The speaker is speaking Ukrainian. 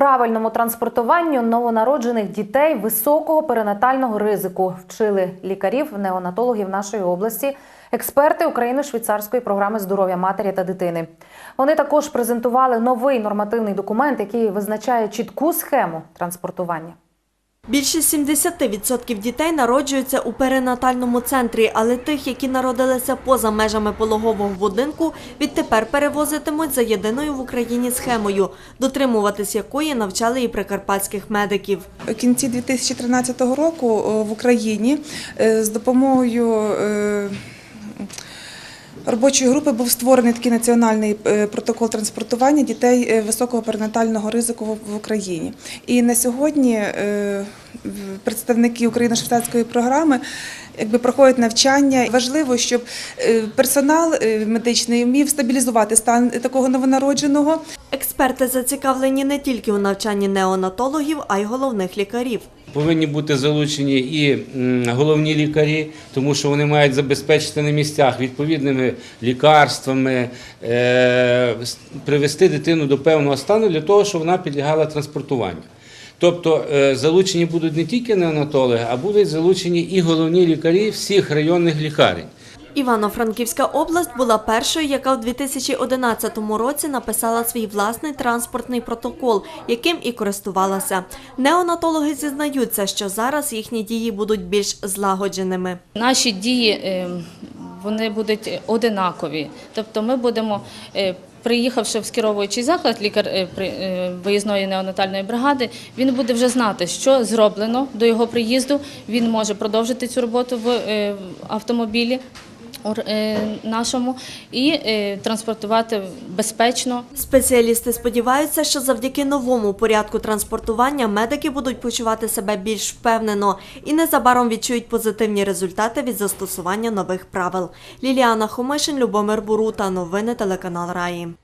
Правильному транспортуванню новонароджених дітей високого перинатального ризику вчили лікарів, неонатологів нашої області, експерти Україно-швейцарської програми здоров'я матері та дитини. Вони також презентували новий нормативний документ, який визначає чітку схему транспортування. Більше 70% дітей народжуються у перинатальному центрі, але тих, які народилися поза межами пологового будинку, відтепер перевозитимуть за єдиною в Україні схемою, дотримуватись якої навчали і прикарпатських медиків. В кінці 2013 року е, в Україні е, з допомогою е, робочої групи був створений такий національний е, протокол транспортування дітей е, високого перинатального ризику в- Україні. І на сьогодні е, представники Україно-швейцарської програми якби проходять навчання. Важливо, щоб персонал медичний вмів стабілізувати стан такого новонародженого. Експерти зацікавлені не тільки у навчанні неонатологів, а й головних лікарів. Повинні бути залучені і головні лікарі, тому що вони мають забезпечити на місцях відповідними лікарствами, е, привести дитину до певного стану для того, щоб вона підлягала транспортуванню. Тобто е, залучені будуть не тільки неонатологи, а будуть залучені і головні лікарі всіх районних лікарень. Івано-Франківська область була першою, яка в 2011 році написала свій власний транспортний протокол, яким і користувалася. Неонатологи зізнаються, що зараз їхні дії будуть більш злагодженими. Наші дії е, вони будуть одинакові. Тобто ми будемо, е, приїхавши в скеровуючий заклад, лікар е, виїзної неонатальної бригади, він буде вже знати, що зроблено до його приїзду. Він може продовжити цю роботу в автомобілі. Е, Нашому і е, транспортувати безпечно Спеціалісти сподіваються, що завдяки новому порядку транспортування медики будуть почувати себе більш впевнено і незабаром відчують позитивні результати від застосування нових правил. Ліліана Хомишин, Любомир Бурута, новини телеканал Раї.